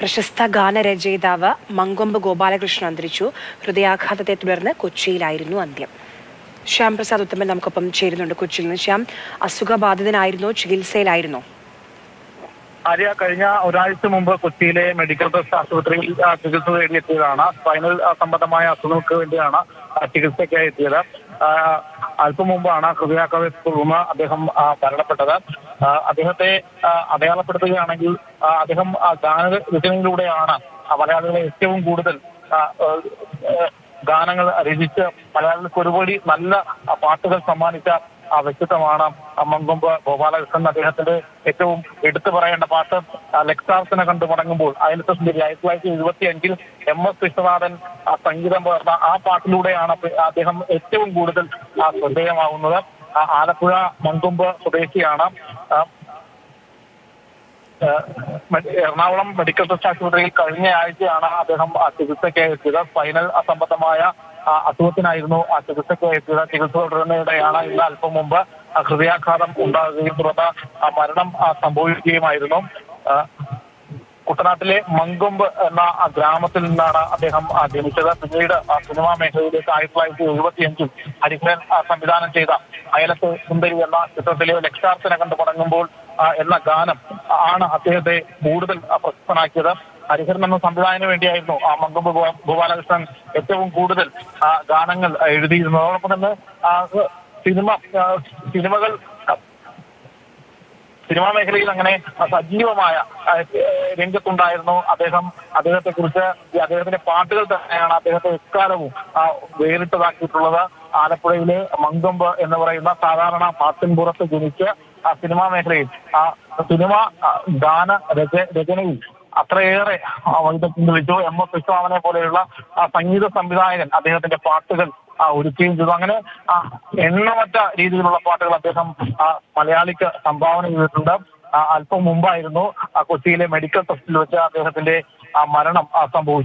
പ്രശസ്ത ഗാനരചയിതാവ് മങ്കൊമ്പ് ഗോപാലകൃഷ്ണൻ അന്തരിച്ചു. ഹൃദയാഘാതത്തെ തുടർന്ന് കൊച്ചിയിലായിരുന്നു അന്ത്യം. ശ്യാം പ്രസാദ് ഉത്തമൻ നമുക്കൊപ്പം ചേരുന്നുണ്ട് കൊച്ചിയിൽ നിന്ന്. ശ്യാം അസുഖബാധിതനായിരുന്നോ ചികിത്സയിലായിരുന്നോ. ആര്യ കഴിഞ്ഞ ഒരാഴ്ച മുമ്പ് കൊച്ചിയിലെ മെഡിക്കൽ ട്രസ്റ്റ് ആശുപത്രിയിൽ ചികിത്സ തേടിയെത്തിയതാണ് സ്പൈനൽ സംബന്ധമായ അസുഖങ്ങൾക്ക് വേണ്ടിയാണ് ചികിത്സയ്ക്കായി എത്തിയത്. അല്പം മുമ്പാണ് ഹൃദയാഘാതത്തെ തുടർന്ന് അദ്ദേഹം മരണപ്പെട്ടത്. അദ്ദേഹത്തെ അടയാളപ്പെടുത്തുകയാണെങ്കിൽ അദ്ദേഹം ഗാന രചനയിലൂടെയാണ് മലയാളികളെ ഏറ്റവും കൂടുതൽ ഗാനങ്ങൾ രചിച്ച് മലയാളികൾക്ക് ഒരുപടി നല്ല പാട്ടുകൾ സമ്മാനിച്ച വ്യക്തിത്വമാണ് മങ്കൊമ്പ് ഗോപാലകൃഷ്ണൻ അദ്ദേഹത്തിന്റെ ഏറ്റവും എടുത്തു പറയേണ്ട പാട്ട് ലക്സാർസിനെ കണ്ടു മടങ്ങുമ്പോൾ അയലത്തെ സുന്ദരി ആയിരത്തി തൊള്ളായിരത്തി എഴുപത്തി അഞ്ചിൽ എം എസ് വിശ്വനാഥൻ സംഗീതം പകർന്ന ആ പാട്ടിലൂടെയാണ് അദ്ദേഹം ഏറ്റവും കൂടുതൽ ശ്രദ്ധേയമാവുന്നത് ആലപ്പുഴ മങ്കൊമ്പ് സ്വദേശിയാണ്. എറണാകുളം മെഡിക്കൽ ട്രസ്റ്റ് ആശുപത്രിയിൽ കഴിഞ്ഞ ആഴ്ചയാണ് അദ്ദേഹം ആ ചികിത്സയ്ക്കായി എത്തിയത്. സ്പൈനൽ അസംബന്ധമായ അസുഖത്തിനായിരുന്നു ആ ചികിത്സയ്ക്ക് എത്തിയത്. ചികിത്സ തുടരുന്നതിനിടെയാണ് ഇന്ന് അല്പം മുമ്പ് ഹൃദയാഘാതം ഉണ്ടാകുകയും തുടർന്ന് ആ മരണം സംഭവിക്കുകയുമായിരുന്നു. കുട്ടനാട്ടിലെ മങ്കൊമ്പ് എന്ന ആ ഗ്രാമത്തിൽ നിന്നാണ് അദ്ദേഹം ജനിച്ചത്. പിന്നീട് ആ സിനിമാ മേഖലയിലേക്ക് ആയിരത്തി തൊള്ളായിരത്തി എഴുപത്തി അഞ്ചിൽ ഹരിഹരൻ സംവിധാനം ചെയ്ത അയലത്ത് സുന്ദരി എന്ന ചിത്രത്തിലെ ലക്ഷാർത്ഥന കണ്ടു മടങ്ങുമ്പോൾ ആ, എന്ന ഗാനം ആണ് അദ്ദേഹത്തെ കൂടുതൽ പ്രശസ്തനാക്കിയത്. ഹരിഹരൻ എന്ന സംവിധായകന് വേണ്ടിയായിരുന്നു ആ മങ്കൊമ്പ് ഗോപാലകൃഷ്ണൻ ഏറ്റവും കൂടുതൽ ഗാനങ്ങൾ എഴുതിയിരുന്നത് അതോടൊപ്പം തന്നെ സിനിമ സിനിമകൾ സിനിമാ മേഖലയിൽ അങ്ങനെ സജീവമായ രംഗത്തുണ്ടായിരുന്നു. അദ്ദേഹം അദ്ദേഹത്തെ കുറിച്ച് അദ്ദേഹത്തിന്റെ പാട്ടുകൾ തന്നെയാണ് അദ്ദേഹത്തെ എക്കാലവും വേറിട്ടതാക്കിയിട്ടുള്ളത്. ആലപ്പുഴയിലെ മങ്കൊമ്പ് എന്ന് പറയുന്ന സാധാരണ പാട്ടിൻപുറത്ത് ജനിച്ച് ആ സിനിമാ മേഖലയിൽ ആ സിനിമ ഗാന രച രചനയിൽ അത്രയേറെ വൈദഗ്ധ്യം തെളിച്ചു എം എസ് വിശ്വാമനെ പോലെയുള്ള ആ സംഗീത സംവിധായകൻ അദ്ദേഹത്തിന്റെ പാട്ടുകൾ ആ, ഒരുക്കുകയും ചെയ്തു. അങ്ങനെ എണ്ണമറ്റ രീതിയിലുള്ള പാട്ടുകൾ അദ്ദേഹം ആ, മലയാളിക്ക് സംഭാവന ചെയ്തിട്ടുണ്ട്. അല്പം മുമ്പായിരുന്നു കൊച്ചിയിലെ മെഡിക്കൽ ടെസ്റ്റിൽ വെച്ച് അദ്ദേഹത്തിന്റെ ആ മരണം സംഭവിച്ചത്.